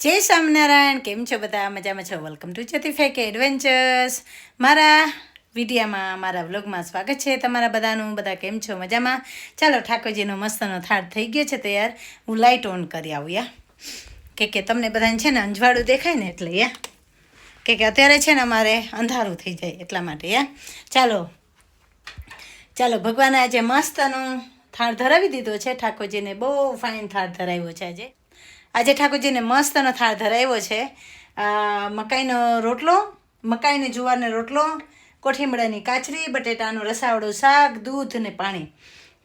જય સ્વામિનારાયણ, કેમ છો બધા? મજામાં છો? Welcome to Jyoti fake adventures મારા વિડીયામાં, મારા વ્લોગમાં સ્વાગત છે તમારા બધાનું. બધા કેમ છો? મજામાં? ચાલો, ઠાકોરજીનો મસ્તનો થાળ થઈ ગયો છે તૈયાર. હું લાઇટ ઓન કરી આવું, યા. કે કે તમને બધાને છે ને અંજવાળું દેખાય ને એટલે, યા. કે કે અત્યારે છે ને અમારે અંધારું થઈ જાય એટલા માટે, યા. ચાલો. ચાલો, ભગવાને આજે મસ્તનું થાળ ધરાવી દીધો છે. ઠાકોરજીને બહુ ફાઇન થાળ ધરાવ્યો છે આજે. આજે ઠાકોરજીને મસ્તનો થાળ ધરાવ્યો છે. મકાઈનો રોટલો, મકાઈને જુવારનો રોટલો, કોઠીમડાની કાચરી, બટેટાનું રસાવાળું શાક, દૂધ ને પાણી.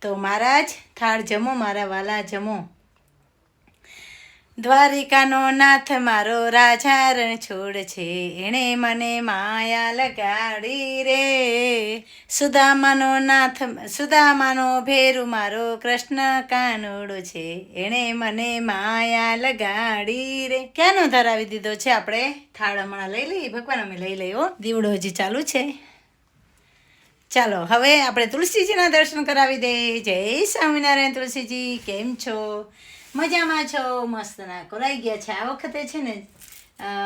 તો મહારાજ, થાળ જમો, મારા વાલા જમો. દ્વારિકાનો નાથ મારો રાજા રણ છોડ છે. એણે મને માયા લગાડી રે. સુદામાનો નાથ, સુદામાનો ભેરુ મારો કૃષ્ણ કાનોડો છે. એણે મને માયા લગાડી રે. ક્યાંનો ધરાવી દીધો છે આપણે? થાળ હમણાં લઈ લઈએ, ભગવાન અમે લઈ લઈએ દીવડો હજી ચાલુ છે. ચાલો, હવે આપણે તુલસીજીના દર્શન કરાવી દઈએ. જય સ્વામિનારાયણ તુલસીજી, કેમ છો? મજામાં છો? મસ્ત ના કોરાઈ ગયા છે. આ વખતે છે ને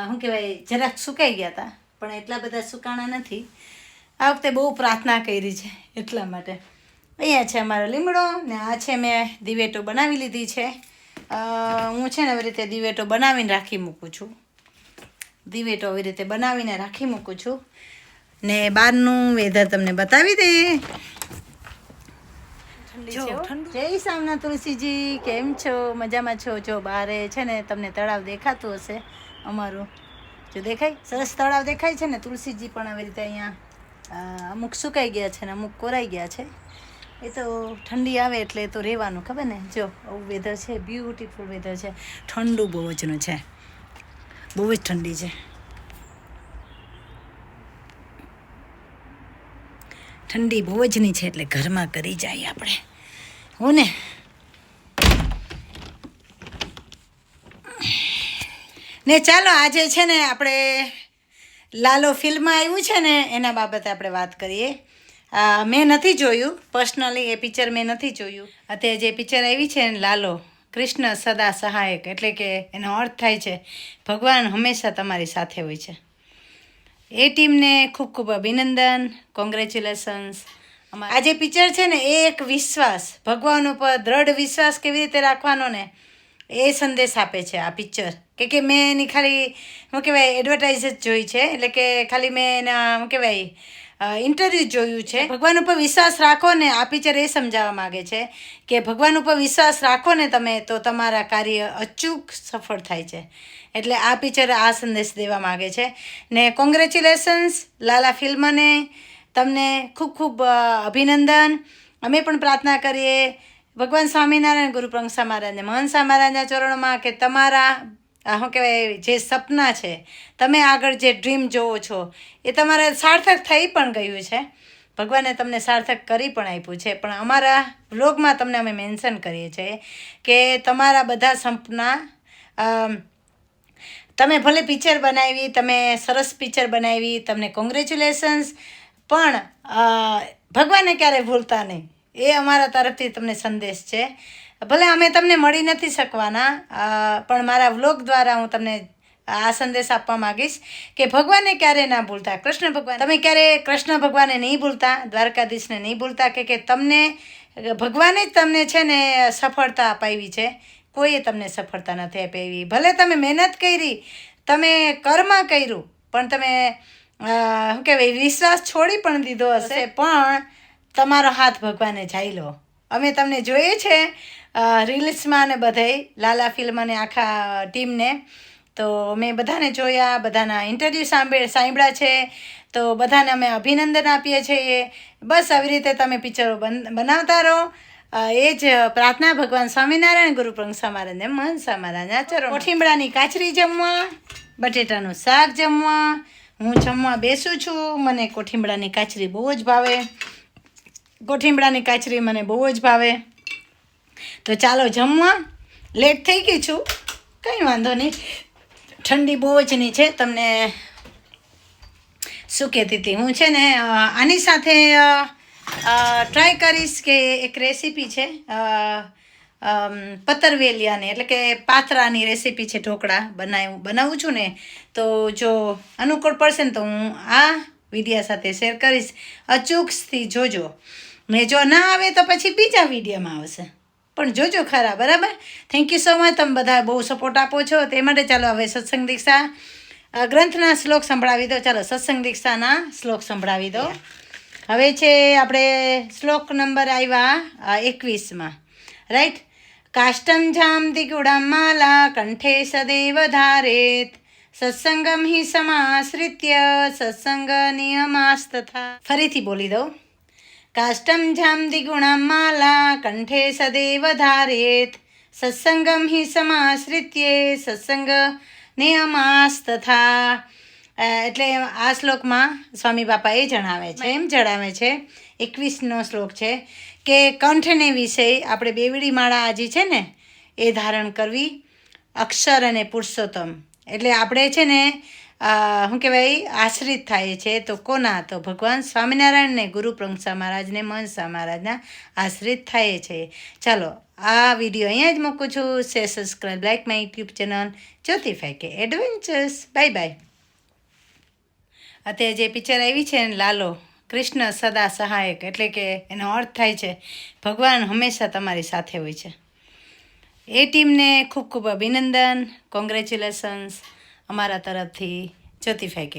શું કહેવાય, જરાક સુકાઈ ગયા હતા પણ એટલા બધા સુકાણા નથી. આ વખતે બહુ પ્રાર્થના કરી છે, એટલા માટે. અહીંયા છે અમારો લીમડો, ને આ છે મેં દિવેટો બનાવી લીધી છે. હું છે ને આવી રીતે દિવેટો બનાવીને રાખી મૂકું છું. દિવેટો આવી રીતે બનાવીને રાખી મૂકું છું. ને બહારનું વેધર તમને બતાવી જો જય સામના તુલસીજી કેમ છો? મજામાં છો? જો બારે છે ને તમને તળાવ દેખાતું હશે અમારું. જો દેખાય? સરસ તળાવ દેખાય છે ને? તુલસીજી પણ આવી રીતે અહીંયા અમુક સુકાઈ ગયા છે ને અમુક કોરાઈ ગયા છે. એ તો ઠંડી આવે એટલે એ તો રહેવાનું ખબર ને? જો આવું વેધર છે બ્યુટીફુલ વેધર છે. ઠંડુ બહુ જનું છે. બહુ જ ઠંડી છે. ઠંડી બહુ જ ની છે એટલે ઘરમાં કરી જાય આપણે. હું ને ચાલો, આજે છે ને આપણે લાલો ફિલ્મ આવ્યું છે ને, એના બાબતે આપણે વાત કરીએ. મેં નથી જોયું, પર્સનલી એ પિક્ચર મેં નથી જોયું. અત્યારે જે પિક્ચર આવી છે ને, લાલો, કૃષ્ણ સદા સહાયક, એટલે કે એનો અર્થ થાય છે, ભગવાન હંમેશા તમારી સાથે હોય છે. એ ટીમને ખૂબ ખૂબ અભિનંદન કોંગ્રેચ્યુલેશન્સ આ જે પિક્ચર છે ને એ એક વિશ્વાસ. ભગવાન ઉપર દ્રઢ વિશ્વાસ કેવી રીતે રાખવાનો ને એ સંદેશ આપે છે આ પિક્ચર કે કે મેં એની ખાલી શું કહેવાય એડવર્ટાઇઝ જ જોઈ છે. એટલે કે ખાલી મેં એના શું કહેવાય ઇન્ટરવ્યૂ જોયું છે. ભગવાન ઉપર વિશ્વાસ રાખો ને આ પિક્ચર એ સમજાવવા માગે છે કે ભગવાન ઉપર વિશ્વાસ રાખો ને તમે તો તમારા કાર્ય અચૂક સફળ થાય છે. એટલે આ પિક્ચર આ સંદેશ દેવા માગે છે. ને કોંગ્રેચ્યુલેશન્સ લાલા ફિલ્મને તમને ખૂબ ખૂબ અભિનંદન. અમે પણ પ્રાર્થના કરીએ ભગવાન સ્વામિનારાયણ, ગુરુ પ્રંગસા મહારાજને મહંત સ્વામી મહારાજના ચરણોમાં કે તમારા શું કહેવાય, જે સપના છે, તમે આગળ જે ડ્રીમ જોવો છો, એ તમારે સાર્થક થઈ પણ ગયું છે. ભગવાને તમને સાર્થક કરી પણ આપ્યું છે. પણ અમારા વ્લોગમાં તમને અમે મેન્શન કરીએ છીએ કે તમારા બધા સપના તમે ભલે પિક્ચર બનાવી, તમે સરસ પિક્ચર બનાવી, તમને કોંગ્રેચ્યુલેશન્સ પણ ભગવાનને ક્યારે ભૂલતા નહીં. એ અમારા તરફથી તમને સંદેશ છે. ભલે અમે તમને મળી નથી શકવાના પણ મારા વ્લોગ દ્વારા હું તમને આ સંદેશ આપવા માંગીશ કે ભગવાનને ક્યારે ના ભૂલતા. કૃષ્ણ ભગવાન, તમે ક્યારે કૃષ્ણ ભગવાનને નહીં ભૂલતા, દ્વારકાધીશને નહીં ભૂલતા કે કે તમને, ભગવાને જ તમને છે ને સફળતા અપાવી છે. કોઈએ તમને સફળતા નથી અપાવી. ભલે તમે મહેનત કરી, તમે કર્મ કર્યું, પણ તમે શું કહેવાય, વિશ્વાસ છોડી પણ દીધો હશે. પણ તમારો હાથ ભગવાને લો. અમે તમને જોઈએ છે રિલીઝમાં ને બધે, લાલા ફિલ્મ અને આખા ટીમને. તો મેં બધાને જોયા, બધાના ઇન્ટરવ્યૂ સાંભળ, સાંભળ્યા છે. તો બધાને અમે અભિનંદન આપીએ છીએ બસ આવી રીતે તમે પિક્ચરો બન, બનાવતા રહો. એ જ પ્રાર્થના ભગવાન સ્વામિનારાયણ ગુરુપ્રંગ પ્રંગસા મન મહારાજના ચરો કોઠીમડાની કાચરી જમવા, બટેટાનું શાક જમવા હું જમવા બેસું છું. મને કોઠીમડાની કાચરી બહુ જ ભાવે. કોઠીમડાની કાચરી મને બહુ જ ભાવે. તો ચાલો જમવા. લેટ થઈ ગઈ છું. કંઈ વાંધો નહીં. ઠંડી બહુ જ નહીં છે. તમને શું કહેતી હતી? હું છે ને આની સાથે ટ્રાય કરીશ કે એક રેસીપી છે. પતરવેલિયાની એટલે કે પાથરાની રેસીપી છે ઢોકળા બનાવું બનાવું છું ને તો જો અનુકૂળ પડશે ને તો હું આ વિડીયા સાથે શેર કરીશ. અચૂકથી જોજો. ને જો ના આવે તો પછી બીજા વિડીયામાં આવશે. પણ જોજો ખરા બરાબર? થેન્ક યુ સો મચ તમે બધા બહુ સપોર્ટ આપો છો. તે માટે ચાલો હવે સત્સંગ દીક્ષા ગ્રંથના શ્લોક સંભળાવી દો. ચાલો સત્સંગ દીક્ષાના શ્લોક સંભળાવી દો. હવે છે આપણે શ્લોક નંબર આવ્યા એકવીસમાં. રાઈટ કાષ્ટમ જામ દિગુડામ માલા કંઠે સદૈવ ધારેત સત્સંગમ હિ સમાશ્રિત્ય સત્સંગ નિયમાસ્તથા ફરીથી બોલી દઉં કાષ્ટમ જામ દિગુણા માલા કંઠે સદૈવ ધારેત સત્સંગમ હિ સમાશ્રિત્યે સત્સંગ નિયમાસ્તથા એટલે આ શ્લોકમાં સ્વામી બાપા એ જણાવે છે એમ જણાવે છે એકવીસનો શ્લોક છે કે કંઠને વિષય આપણે બેવડી માળા આજી છે ને, એ ધારણ કરવી અક્ષર અને પુરુષોત્તમ. એટલે આપણે છે ને શું કહેવાય, આશ્રિત થાય છે. તો કોના? તો ભગવાન સ્વામિનારાયણને ગુરુ પ્રંગસા મહારાજને મનસા મહારાજના આશ્રિત થાય છે. ચાલો, આ વીડિયો અહીંયા જ મૂકું છું. Say subscribe like my YouTube channel Jyoti ફેકે adventures. Bye bye. અત્યારે જે પિક્ચર આવી છે ને, લાલો. કૃષ્ણ સદા સહાયક એટલે કે એનો અર્થ થાય છે, ભગવાન હંમેશા તમારી સાથે હોય છે. એ ટીમને ખૂબ ખૂબ અભિનંદન કોંગ્રેચ્યુલેશન્સ અમારા તરફથી જ્યોતિ ફેકે.